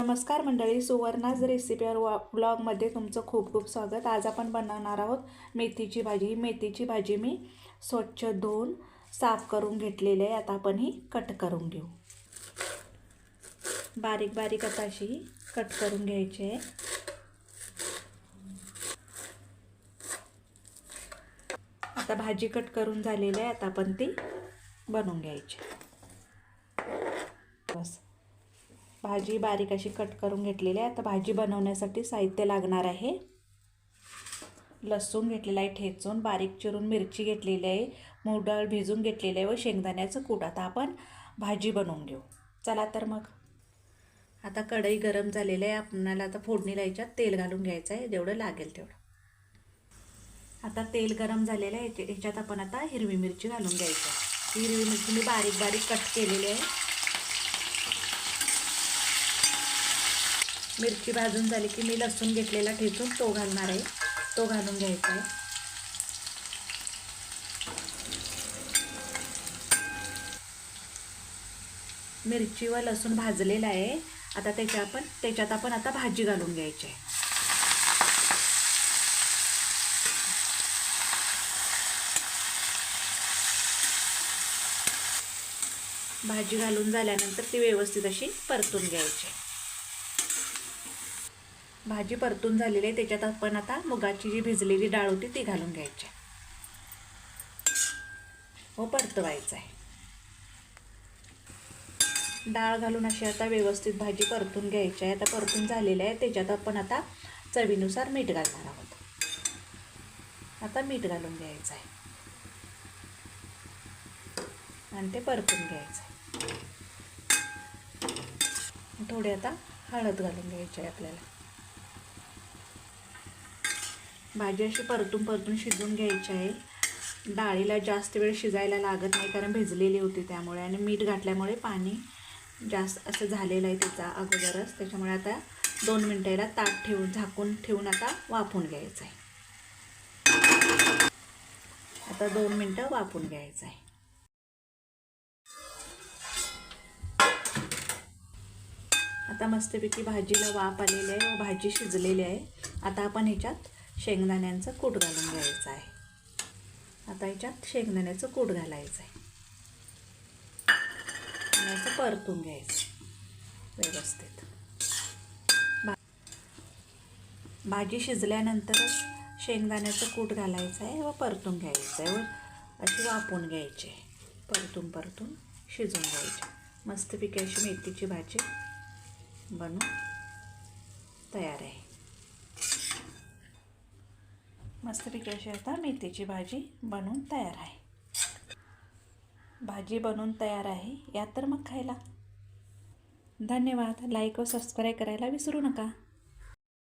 नमस्कार मंडळी सुवर्णाज रेसिपीवर वा ब्लॉगमध्ये तुमचं खूप खूप स्वागत. आज आपण बनवणार आहोत मेथीची भाजी. मेथीची भाजी मी स्वच्छ धुवून साफ करून घेतलेली आहे. आता आपण ही कट करून घेऊ. बारीक बारीक आता अशी कट करून घ्यायची आहे. आता भाजी कट करून झालेली आहे. आता आपण ती बनवून घ्यायची. बस. भाजी बारीक अशी कट करून घेतलेली आहे. आता भाजी बनवण्यासाठी साहित्य लागणार आहे. लसूण घेतलेला आहे ठेचून बारीक चिरून मिरची घेतलेली आहे मूग डाळ भिजून घेतलेली आहे व शेंगदाण्याचं कूट. आता आपण भाजी बनवून घेऊ. चला तर मग. आता कढई गरम झालेली आहे. आपणाला आता फोडणीला याच्यात तेल घालून घ्यायचं आहे. जेवढं लागेल तेवढं. आता तेल गरम झालेलं आहे. याच्या- याच्यात आपण आता हिरवी मिरची घालून घ्यायची हिरवी मिरची मी बारीक बारीक कट केलेली आहे. मिरची भाजून झाली की मी लसूण घेतलेला ठेचून तो घालणार आहे. तो घालून घ्यायचा आहे. मिरची व लसूण भाजलेला आहे. आता त्याच्या आपण त्याच्यात आपण आता भाजी घालून घ्यायची आहे. भाजी घालून झाल्यानंतर ती व्यवस्थित अशी परतून घ्यायची भाजी परतून झालेली आहे त्याच्यात आपण आता मुगाची जी भिजलेली डाळ होती ती घालून घ्यायची हो परतवायचं आहे. डाळ घालून अशी आता व्यवस्थित भाजी परतून घ्यायची आहे. आता परतून झालेली आहे त्याच्यात आपण आता चवीनुसार मीठ घालणार आहोत. आता मीठ घालून घ्यायचं आहे. आणि ते परतून घ्यायचं आहे. थोडे आता हळद घालून घ्यायची आहे आपल्याला. भाजी अशी परतून परतून शिजवून घ्यायची आहे. डाळीला जास्त वेळ शिजायला लागत नाही कारण भिजलेली होती त्यामुळे आणि मीठ घातल्यामुळे पाणी जास्त असं झालेलं आहे तिचा अगोदरच. त्याच्यामुळे आता दोन मिनटाला ताट ठेवून झाकून ठेवून आता वाफून घ्यायचं आहे. आता दोन मिनटं वाफून घ्यायचं आहे. आता मस्तपैकी भाजीला वाफ आलेली आहे व भाजी शिजलेली आहे. आता आपण ह्याच्यात शेंगदाण्यांचं कूट घालून घ्यायचं आहे. आता याच्यात शेंगदाण्याचं कूट घालायचं आहे. आणि असं परतून घ्यायचं व्यवस्थित. भा भाजी शिजल्यानंतरच शेंगदाण्याचं कूट घालायचं आहे व परतून घ्यायचं आहे व अशी वापून घ्यायची आहे. परतून परतून शिजून घ्यायची मस्तपैकी अशी मेथीची भाजी बनवून तयार आहे. मस्तपैकी अशी आता मेथीची भाजी बनवून तयार आहे. भाजी बनवून तयार आहे. या तर मग खायला. धन्यवाद. लाईक व सबस्क्राईब करायला विसरू नका.